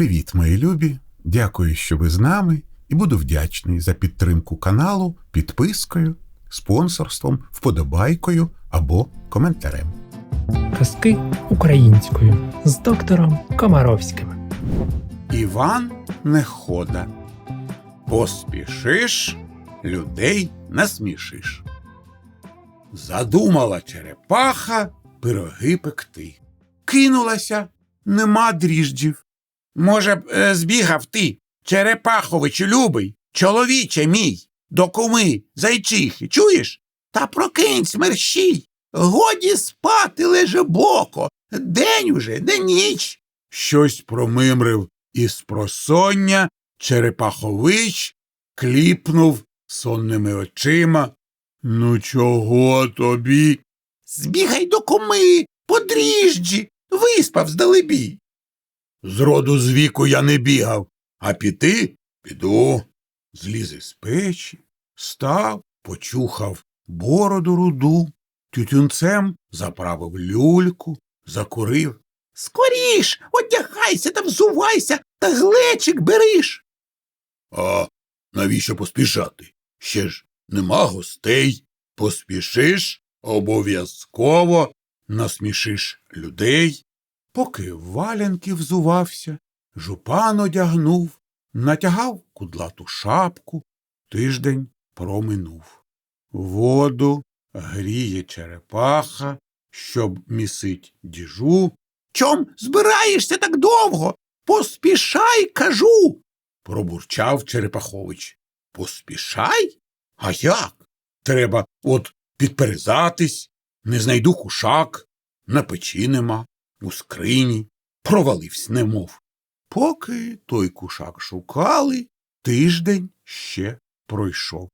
Привіт, мої любі! Дякую, що ви з нами, і буду вдячний за підтримку каналу підпискою, спонсорством, вподобайкою або коментарем. Казки українською з доктором Комаровським. Іван Нехода. Поспішиш, людей насмішиш. Задумала черепаха пироги пекти. Кинулася, нема дріжджів. Може б, е, збігав ти, Черепахович любий, чоловіче мій, до куми, зайчихи, чуєш? Та прокинься, мерщій. Годі спати леже боко. День уже, не ніч. Щось промимрив із просоння Черепахович кліпнув сонними очима. Ну, чого тобі? Збігай до куми, подріжджі, виспав здалебі. Зроду з віку я не бігав, а піти піду. Зліз із печі, став, почухав бороду руду, тютюнцем заправив люльку, закурив. Скоріш, одягайся та взувайся, та глечик бериш. А навіщо поспішати? Ще ж нема гостей. Поспішиш, обов'язково насмішиш людей. Поки валянки взувався, жупан одягнув, натягав кудлату шапку, тиждень проминув. Воду гріє черепаха, щоб місить діжу. Чом збираєшся так довго? Поспішай, кажу. пробурчав Черепахович. Поспішай? А як? Треба от підперезатись, не знайду кушак, на печі нема, у скрині, провалився немов. Поки той кушак шукали, тиждень ще пройшов.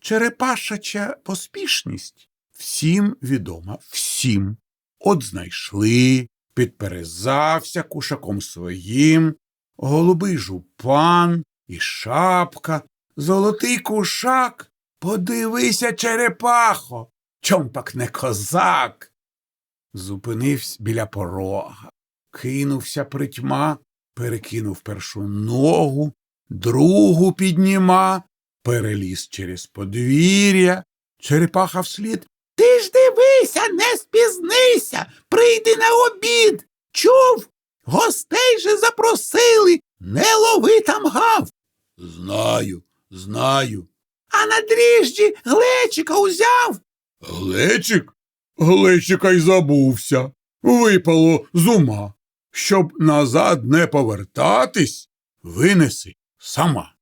Черепашача поспішність всім відома, всім. От знайшли, підперезався кушаком своїм, голубий жупан і шапка, золотий кушак. Подивися, черепахо, чом пак не козак. Зупинився біля порога, кинувся притьма, перекинув першу ногу, другу підніма, переліз через подвір'я, черепаха вслід. Ти ж дивися, не спізнися, прийди на обід. Чув? Гостей же запросили, не лови там гав. Знаю, знаю. А на дріжджі глечика узяв. Глечик? Глечика й забувся. Випало з ума. Щоб назад не повертатись, винеси сама.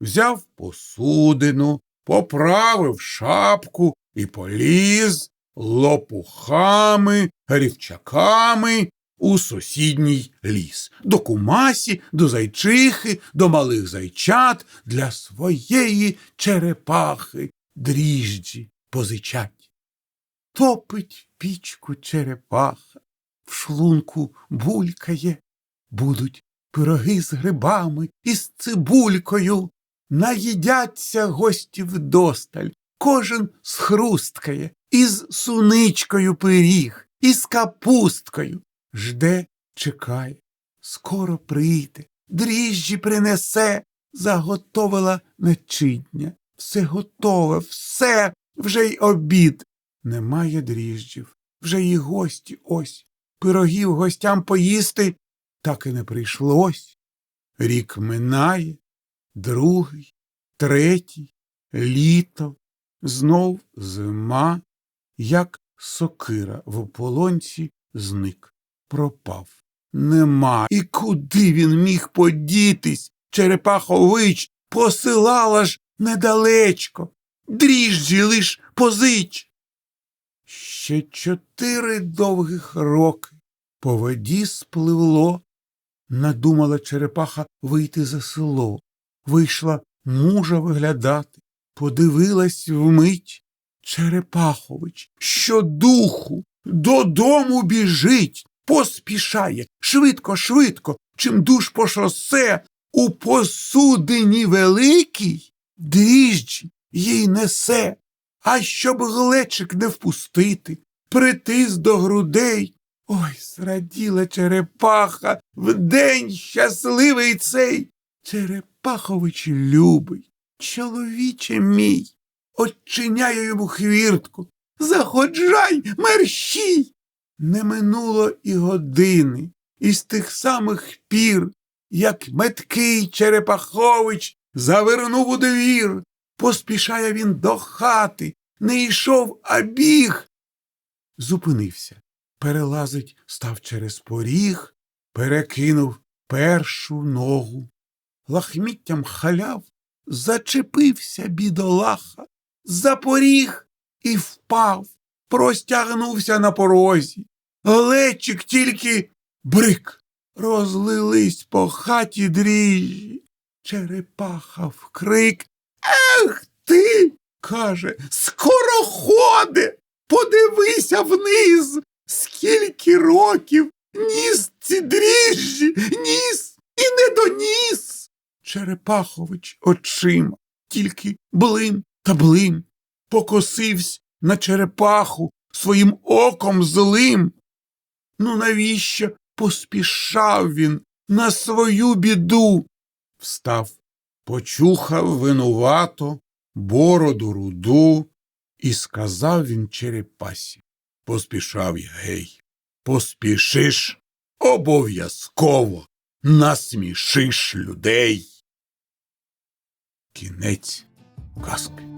Взяв посудину, поправив шапку і поліз лопухами, рівчаками у сусідній ліс. До кумасі, до зайчихи, до малих зайчат для своєї черепахи дріжджі позичать. Топить пічку черепаха, в шлунку булькає, будуть пироги з грибами і з цибулькою. Наїдяться гості вдосталь, кожен схрусткає, із суничкою пиріг, із капусткою. Жде, чекає, скоро прийде, дріжджі принесе, заготовила начидня. Все готове, все, вже й обід. Немає дріжджів, вже й гості ось. Пирогів гостям поїсти так і не прийшлось. Рік минає, другий, третій, літо, знов зима, як сокира в ополонці зник, пропав. Нема. І куди він міг подітись? Черепахович посилала ж недалечко. Дріжджі лиш позич. Ще чотири довгих роки по воді спливло. Надумала черепаха вийти за село, вийшла мужа виглядати, подивилась вмить. Черепахович, що духу, додому біжить, поспішає, швидко, швидко, чим душ по шосе, у посудині великій дріжджі їй несе, а щоб глечик не впустити, притис до грудей, Ой, зраділа черепаха в день щасливий цей. Черепахович любий, чоловіче мій, Отчиняю йому хвіртку. Заходжай, мерщій. Не минуло і години, із тих самих пір, як меткий Черепахович завернув у двір. Поспішає він до хати, не йшов, а біг. Зупинився, перелазить, став через поріг, перекинув першу ногу. Лахміттям халяв, зачепився бідолаха, запоріг і впав, простягнувся на порозі. Глечик тільки брик. Розлились по хаті дріжджі. Черепаха вкрик. Ех ти, каже, скороходе, подивися вниз, скільки років ніс ці дріжджі, ніс і не доніс. Черепахович очима, тільки блим та блим, покосивсь на черепаху своїм оком злим. Ну навіщо поспішав він на свою біду? Встав, почухав винувато бороду руду, і сказав він черепасі. Поспішав я, гей, поспішиш, обов'язково насмішиш людей. Кінець казки.